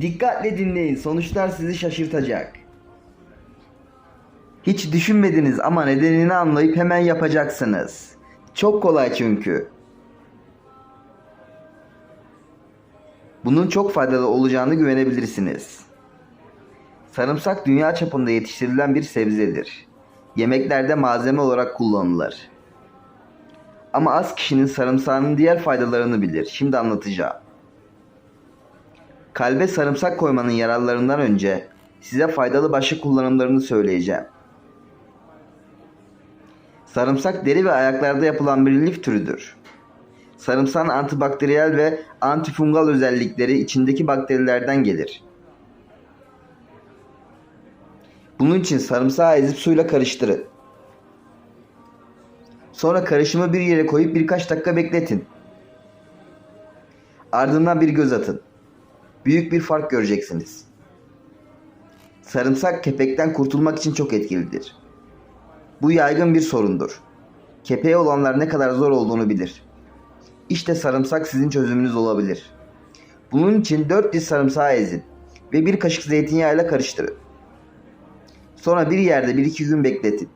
Dikkatle dinleyin. Sonuçlar sizi şaşırtacak. Hiç düşünmediniz ama nedenini anlayıp hemen yapacaksınız. Çok kolay çünkü. Bunun çok faydalı olacağını güvenebilirsiniz. Sarımsak dünya çapında yetiştirilen bir sebzedir. Yemeklerde malzeme olarak kullanılır. Ama az kişinin sarımsağının diğer faydalarını bilir. Şimdi anlatacağım. Kalbe sarımsak koymanın yararlarından önce size faydalı başka kullanımlarını söyleyeceğim. Sarımsak deri ve ayaklarda yapılan bir lif türüdür. Sarımsağın antibakteriyel ve antifungal özellikleri içindeki bakterilerden gelir. Bunun için sarımsağı ezip suyla karıştırın. Sonra karışımı bir yere koyup birkaç dakika bekletin. Ardından bir göz atın. Büyük bir fark göreceksiniz. Sarımsak kepekten kurtulmak için çok etkilidir. Bu yaygın bir sorundur. Kepeği olanlar ne kadar zor olduğunu bilir. İşte sarımsak sizin çözümünüz olabilir. Bunun için 4 diş sarımsağı ezin ve bir kaşık zeytinyağıyla karıştırın. Sonra bir yerde 1-2 gün bekletin.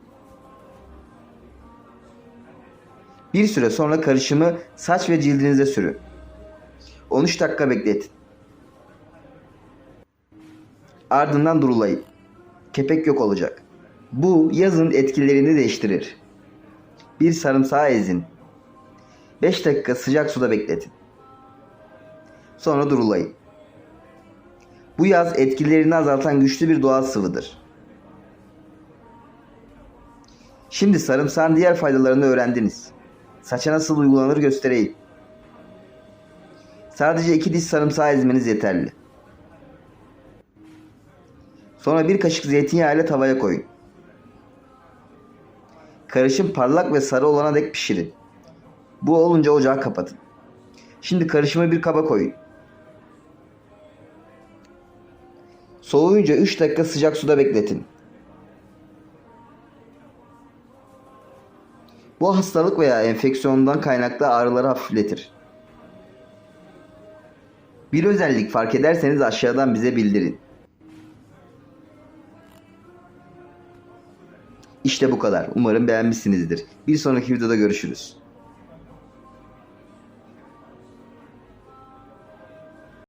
Bir süre sonra karışımı saç ve cildinize sürün. 13 dakika bekletin. Ardından durulayın. Kepek yok olacak. Bu yazın etkilerini değiştirir. Bir sarımsağı ezin. 5 dakika sıcak suda bekletin. Sonra durulayın. Bu yaz etkilerini azaltan güçlü bir doğal sıvıdır. Şimdi sarımsağın diğer faydalarını öğrendiniz. Saça nasıl uygulanır göstereyim. Sadece iki diş sarımsağı ezmeniz yeterli. Sonra bir kaşık zeytinyağı ile tavaya koyun. Karışım parlak ve sarı olana dek pişirin. Bu olunca ocağı kapatın. Şimdi karışımı bir kaba koyun. Soğuyunca 3 dakika sıcak suda bekletin. Bu hastalık veya enfeksiyondan kaynaklı ağrıları hafifletir. Bir özellik fark ederseniz aşağıdan bize bildirin. İşte bu kadar. Umarım beğenmişsinizdir. Bir sonraki videoda görüşürüz.